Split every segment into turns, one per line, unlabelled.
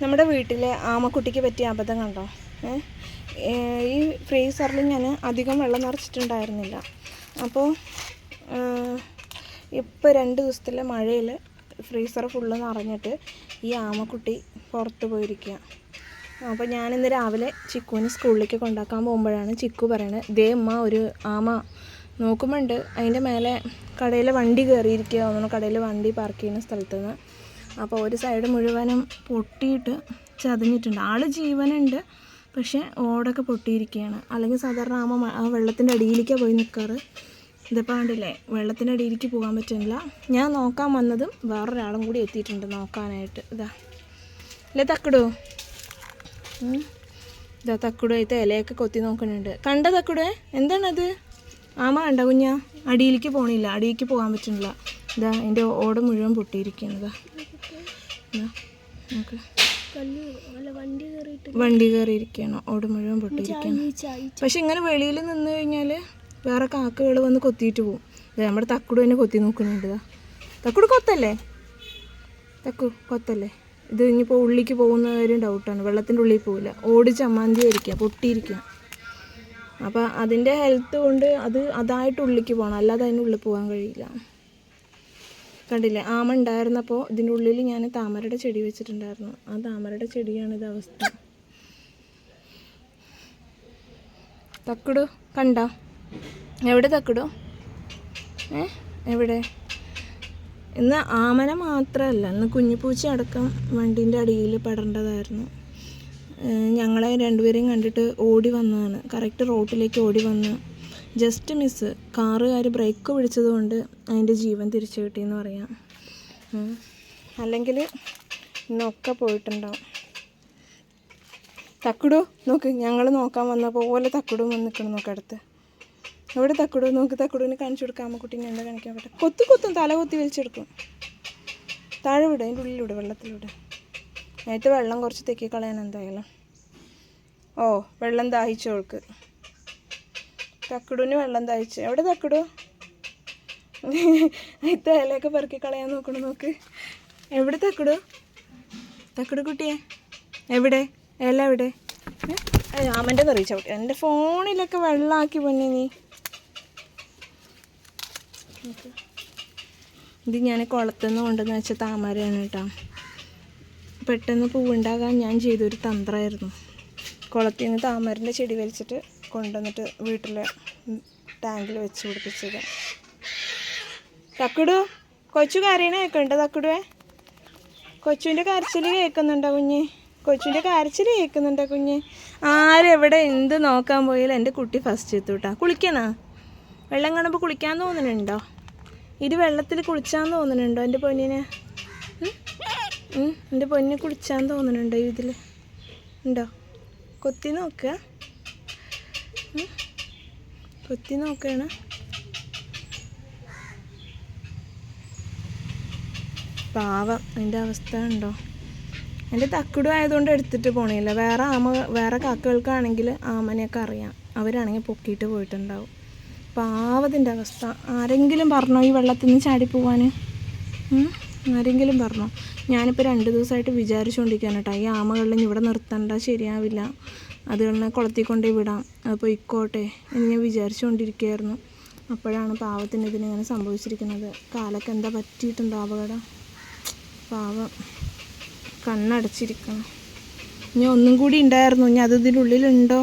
നമ്മുടെ വീട്ടിലെ ആമക്കുട്ടിക്ക് പറ്റിയ അബദ്ധം കണ്ടോ? ഈ ഫ്രീസറിൽ ഞാൻ അധികം വെള്ളം നിറച്ചിട്ടുണ്ടായിരുന്നില്ല. അപ്പോൾ ഇപ്പോൾ രണ്ട് ദിവസത്തിലെ മഴയിൽ ഫ്രീസർ ഫുള്ള് നിറഞ്ഞിട്ട് ഈ ആമക്കുട്ടി പുറത്ത് പോയിരിക്കുക. അപ്പോൾ ഞാനിന്ന് രാവിലെ ചിക്കുവിന് സ്കൂളിലേക്ക് കൊണ്ടാക്കാൻ പോകുമ്പോഴാണ് ചിക്കു പറയണത് ദേ അമ്മ ഒരു ആമ നോക്കുമ്പോണ്ട്. അതിന്റെ മേലെ കടയിൽ വണ്ടി കയറിയിരിക്കുക തോന്നുന്നു കടയിൽ വണ്ടി പാർക്ക് ചെയ്യുന്ന സ്ഥലത്ത് നിന്ന് അപ്പോൾ ഒരു സൈഡ് മുഴുവനും പൊട്ടിയിട്ട് ചതഞ്ഞിട്ടുണ്ട്. ആൾ ജീവനുണ്ട് പക്ഷേ ഓടൊക്കെ പൊട്ടിയിരിക്കുകയാണ്. അല്ലെങ്കിൽ സാധാരണ ആമ ആ വെള്ളത്തിന്റെ അടിയിലേക്കാണ് പോയി നിൽക്കാറ് ഇതിപ്പോൾ കണ്ടില്ലേ വെള്ളത്തിന്റെ അടിയിലേക്ക് പോകാൻ പറ്റുന്നില്ല. ഞാൻ നോക്കാൻ വന്നതും വേറൊരാളും കൂടി എത്തിയിട്ടുണ്ട് നോക്കാനായിട്ട്. ഇതാ. അല്ലേ തക്കടോ. ഇതാ തക്കുടു അതിത്തെ ഇലയൊക്കെ കൊത്തി നോക്കുന്നുണ്ട്. കണ്ട തക്കുടേ എന്താണത്? ആമ കണ്ട കുഞ്ഞ. അടിയിലേക്ക് പോകണില്ല അടിയിലേക്ക് പോകാൻ പറ്റുന്നില്ല. ഇതാ എന്റെ ഓട് മുഴുവൻ പൊട്ടിയിരിക്കുകയാണ്.
വണ്ടി
കയറിയിരിക്കണം കയറിയിരിക്കുകയാണ് ഓട് മുഴുവൻ പൊട്ടിയിരിക്കുകയാണ് പക്ഷെ ഇങ്ങനെ വെളിയിൽ നിന്ന് കഴിഞ്ഞാൽ വേറെ കാക്കകൾ വന്ന് കൊത്തിയിട്ട് പോകും നമ്മുടെ തക്കുടു തന്നെ കൊത്തി നോക്കുന്നുണ്ട് ഇതാ തക്കുടു കൊത്തല്ലേ? തക്കു കൊത്തല്ലേ? ഇത് ഇനിയിപ്പോൾ ഉള്ളിക്ക് പോകുന്ന കാര്യം ഡൗട്ടാണ് വെള്ളത്തിന്റെ ഉള്ളിൽ പോകില്ല ഓടി ചമ്മന്തി ആയിരിക്കുക പൊട്ടിയിരിക്കുക അപ്പോൾ അതിന്റെ ഹെൽത്ത് കൊണ്ട് അത് അതായിട്ട് ഉള്ളിക്ക് പോകണം. അല്ലാതെ അതിന്റെ ഉള്ളിൽ പോകാൻ കഴിയില്ല. കണ്ടില്ലേ? ആമ ഉണ്ടായിരുന്നപ്പോൾ ഇതിന്റെ ഉള്ളിൽ ഞാൻ താമരയുടെ ചെടി വെച്ചിട്ടുണ്ടായിരുന്നു. ആ താമരയുടെ ചെടിയാണ് ഇത് അവസ്ഥ. തക്കിടു കണ്ട? എവിടെ തക്കിടു? ഏ? എവിടെ? ഇന്ന് ആമന മാത്രമല്ല ഇന്ന് കുഞ്ഞിപ്പൂച്ച അടക്കം വണ്ടീന്റെ അടിയിൽ പെടേണ്ടതായിരുന്നു ഞങ്ങളെ രണ്ടുപേരെയും കണ്ടിട്ട് ഓടി വന്നതാണ്. കറക്റ്റ് റോട്ടിലേക്ക് ഓടി വന്ന് ജസ്റ്റ് മിസ് കാറുകാർ ബ്രേക്ക് പിടിച്ചതുകൊണ്ട് അതിന്റെ ജീവൻ തിരിച്ചു കിട്ടിയെന്ന് പറയാം. അല്ലെങ്കിൽ ഇന്നൊക്കെ പോയിട്ടുണ്ടാവും. തക്കുടു? നോക്ക് ഞങ്ങൾ നോക്കാൻ വന്നപ്പോൾ പോലെ തക്കുടു വന്ന് നിൽക്കണം നോക്ക് അടുത്ത്. എവിടെ തക്കുടു? നോക്ക് തക്കുടുവിന് കാണിച്ചു കൊടുക്കാം. അമ്മക്കുട്ടീനെ എന്താ കാണിക്കാൻ പറ്റും. കൊത്തു കൊത്തും തല കൊത്തി വലിച്ചെടുക്കും. താഴെ വിടും അതിന്റെ ഉള്ളിലൂടെ വെള്ളത്തിലൂടെ. നേരത്തെ വെള്ളം കുറച്ച് തെക്കി കളയാൻ എന്തായാലും. ഓ വെള്ളം ദാഹിച്ചോൾക്ക്. തക്കുടുവിന് വെള്ളം തയ്ച്ച്. എവിടെ തക്കിടൂ? ഇത്ത ഇലയൊക്കെ പെറുക്കി കളയാൻ നോക്കണു നോക്ക്. എവിടെ തക്കിടു? തക്കിടു കുട്ടിയെ എവിടെ? ഇല എവിടെ? അമ്മന്റെ നിറയിച്ച കുട്ടി എന്റെ ഫോണിലൊക്കെ വെള്ളമാക്കി പൊന്നെ നീ. ഇത് ഞാൻ കുളത്തുനിന്ന് കൊണ്ടുവന്ന് വെച്ച താമരയാണ് കേട്ടോ. പെട്ടെന്ന് പൂവുണ്ടാകാൻ ഞാൻ ചെയ്തൊരു തന്ത്രമായിരുന്നു. കുളത്തിൽ നിന്ന് താമരന്റെ ചെടി വലിച്ചിട്ട് കൊണ്ടുവന്നിട്ട് വീട്ടിലെ ടാങ്കിൽ വെച്ച് പിടിപ്പിച്ചത്. തക്കിടു കൊച്ചു കരയണ കേൾക്കുന്നുണ്ട് തക്കിടുവേ? കൊച്ചുവിന്റെ കരച്ചിൽ കേൾക്കുന്നുണ്ടോ കുഞ്ഞ്? കൊച്ചുവിന്റെ കരച്ചിൽ കേൾക്കുന്നുണ്ടോ കുഞ്ഞ്? ആരെവിടെ എന്ത് നോക്കാൻ പോയാലും എന്റെ കുട്ടി ഫസ്റ്റ് എത്തൂട്ടാ. കുളിക്കണോ? വെള്ളം കാണുമ്പോൾ കുളിക്കാൻ തോന്നുന്നുണ്ടോ? ഇത് വെള്ളത്തിൽ കുളിച്ചാൻ തോന്നുന്നുണ്ടോ എന്റെ പൊന്നിനെ? എന്റെ പൊന്നിനെ കുളിച്ചാൻ തോന്നുന്നുണ്ടോ ഇതിൽ ഉണ്ടോ? കൊത്തി നോക്കുക? കൊത്തി നോക്കുകയാണ് പാവം അതിന്റെ അവസ്ഥ ഉണ്ടോ എന്റെ തക്കുടും ആയതുകൊണ്ട് എടുത്തിട്ട് പോണില്ല. വേറെ ആമ വേറെ കാക്കകൾക്കാണെങ്കിൽ ആമനെയൊക്കെ അറിയാം. അവരാണെങ്കിൽ പൊക്കിയിട്ട് പോയിട്ടുണ്ടാവും. പാവത്തിന്റെ അവസ്ഥ. ആരെങ്കിലും പറഞ്ഞോ ഈ വെള്ളത്തിൽ നിന്ന് ചാടി പോവാൻ ആരെങ്കിലും പറഞ്ഞോ? ഞാനിപ്പോൾ രണ്ട് ദിവസമായിട്ട് വിചാരിച്ചുകൊണ്ടിരിക്കുകയാണ് കേട്ടോ ഈ ആമകളിലും ഇവിടെ നിർത്തണ്ട ശരിയാവില്ല. അതുകളിനെ കുളത്തിൽ കൊണ്ടേ വിടാം. അത് പൊയ്ക്കോട്ടെ എന്ന് ഞാൻ വിചാരിച്ചുകൊണ്ടിരിക്കുകയായിരുന്നു അപ്പോഴാണ് പാവത്തിന് ഇതിനിങ്ങനെ സംഭവിച്ചിരിക്കുന്നത്. കാലൊക്കെ എന്താ പറ്റിയിട്ടുണ്ടോ അപകടം? പാവം. കണ്ണടച്ചിരിക്കണം. ഇനി ഒന്നും കൂടി ഉണ്ടായിരുന്നു. ഇനി അത് ഇതിനുള്ളിലുണ്ടോ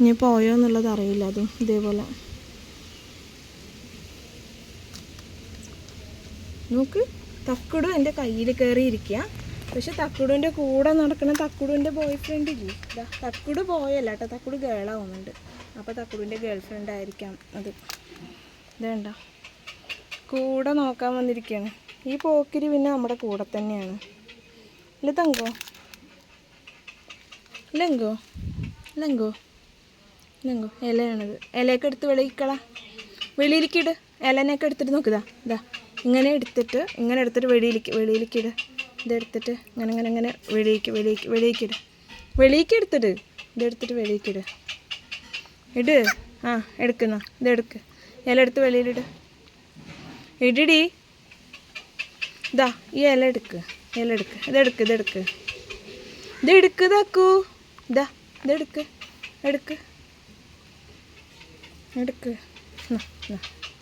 ഇനി പോയോ എന്നുള്ളത് അറിയില്ല അതും ഇതേപോലെ. നോക്ക്. തക്കുടു എന്റെ കയ്യിൽ കയറിയിരിക്കുക പക്ഷെ തക്കുടുവിന്റെ കൂടെ നടക്കുന്ന തക്കുടുവിന്റെ ബോയ് ഫ്രണ്ട് ഇല്ലേ തക്കുടു പോയല്ല കേട്ടോ തക്കുടു ഗേളാവുന്നുണ്ട് അപ്പോൾ തക്കുടുവിന്റെ ഗേൾ ഫ്രണ്ട് ആയിരിക്കാം അത്. ഇതേണ്ട കൂടെ നോക്കാൻ വന്നിരിക്കുകയാണ് ഈ പോക്കിരി പിന്നെ നമ്മുടെ കൂടെ തന്നെയാണ്. ഇല്ല തങ്കോ? ലങ്കോ? ലങ്കോ? ലങ്കോ ഇലയാണിത്. ഇലയൊക്കെ എടുത്ത് വെളിയിക്കളാ വെളിയിലേക്കിട് ഇലനെയൊക്കെ എടുത്തിട്ട് നോക്കുതാ ഇതാ ഇങ്ങനെ എടുത്തിട്ട് ഇങ്ങനെ എടുത്തിട്ട് വെളിയിലേക്ക് വെളിയിലേക്ക് ഇട്. ഇതെടുത്തിട്ട് ഇങ്ങനെ ഇങ്ങനെ ഇങ്ങനെ വെളിയിലേക്ക് വെളിയിലേക്ക് വെളിയിലേക്ക് ഇട്. വെളിയിലേക്ക് എടുത്തിട്ട് ഇതെടുത്തിട്ട് വെളിയിലേക്ക് ഇട്. ഇട്. ആ എടുക്കുന്ന. ഇതെടുക്ക്. ഇല എടുത്ത് വെളിയിലിട് ഇടിടി. ഇതാ ഈ ഇല എടുക്ക്. ഇല എടുക്ക്. ഇതെടുക്ക് ഇതെടുക്ക്. ഇത് എടുക്ക് തക്കൂ ഇതാ ഇതെടുക്ക് എടുക്ക്. എടുക്ക്. എന്നാ ന്നാ, ന്നാ, ന്നാ.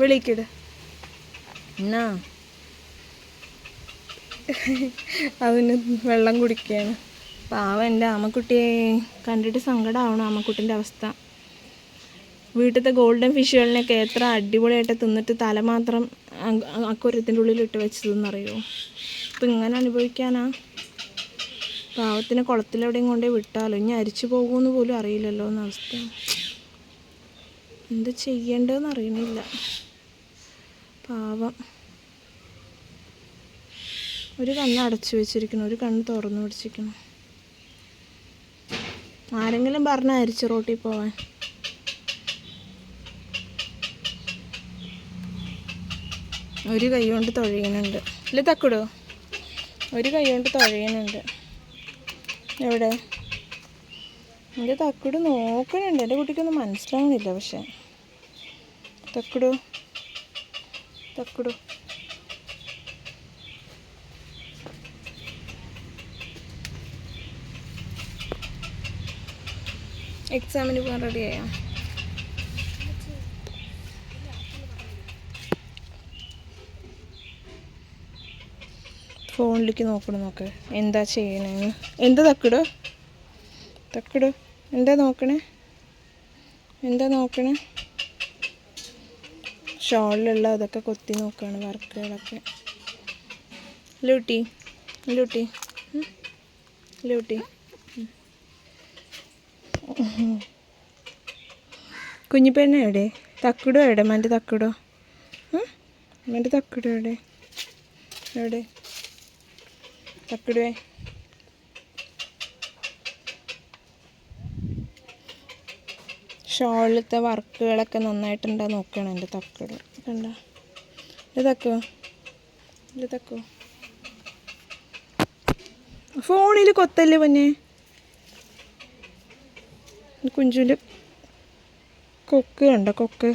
വിളിക്കിട്. എന്നാ? അവന് വെള്ളം കുടിക്കുകയാണ് പാവ എന്റെ ആമക്കുട്ടിയെ കണ്ടിട്ട് സങ്കടമാവണം ആമക്കുട്ടിന്റെ അവസ്ഥ. വീട്ടിലത്തെ ഗോൾഡൻ ഫിഷുകളിനൊക്കെ എത്ര അടിപൊളിയായിട്ട് തിന്നിട്ട് തല മാത്രം അക്കുരത്തിന്റെ ഉള്ളിൽ ഇട്ട് വെച്ചതെന്നറിയോ? അപ്പം ഇങ്ങനെ അനുഭവിക്കാനാ? പാവത്തിനെ കുളത്തിലെവിടെയും കൊണ്ടേ വിട്ടാലോ? ഇനി അരിച്ചു പോകുമെന്ന് പോലും അറിയില്ലല്ലോ എന്ന അവസ്ഥ. എന്ത് ചെയ്യേണ്ടതെന്ന് അറിയണില്ല. പാവം. ഒരു കണ്ണ് അടച്ചു വെച്ചിരിക്കണം ഒരു കണ്ണ് തുറന്നു പിടിച്ചിരിക്കണം ആരെങ്കിലും പറഞ്ഞായിരിച്ചു റോട്ടിൽ പോവാൻ. ഒരു കൈ കൊണ്ട് തുഴയുന്നുണ്ട്. ഇല്ല തക്കുടോ? ഒരു കൈ കൊണ്ട് തുഴയുന്നുണ്ട്. എവിടെ? എന്റെ തക്കുട് നോക്കണുണ്ട് എന്റെ കുട്ടിക്കൊന്നും മനസ്സിലാവണില്ല പക്ഷെ. തക്കിടോ? തക്കിടോ. എക്സാമിന് പോകാൻ റെഡിയായോ ഫോണിലേക്ക് നോക്കണം നോക്ക്. എന്താ ചെയ്യണേന്ന് എന്താ തക്കിടോ? തക്കിടോ. എന്താ നോക്കണേ? എന്താ നോക്കണേ? ഷോളിലുള്ള അതൊക്കെ കൊത്തി നോക്കുകയാണ് വർക്കുകളൊക്കെ. ലൂട്ടി ലൂട്ടി. ലൂട്ടി. കുഞ്ഞിപ്പെണ്ണ എവിടെ? തക്കിടോ എവിടെ? മന്റെ തക്കിടോ? മന്റെ തക്കിടോ എവിടെ? എവിടെ? തക്കിടുവേ ഷോളിലത്തെ വർക്കുകളൊക്കെ നന്നായിട്ടുണ്ടോ നോക്കണം എന്റെ തക്കട് കണ്ട? ഇത് തക്കോ? ഇത് തക്കോ? ഫോണിൽ കൊത്തല്ലേ പൊന്നെ? കുഞ്ചുവിന്റെ കൊക്ക് കണ്ട? കൊക്ക്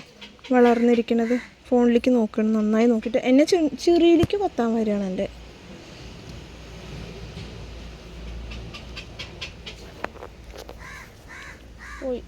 വളർന്നിരിക്കണത്. ഫോണിലേക്ക് നോക്കണം നന്നായി നോക്കിയിട്ട്. എന്നെ ചെറിയിലേക്ക് കൊത്താൻ വരികയാണ് എന്റെ. പോയി.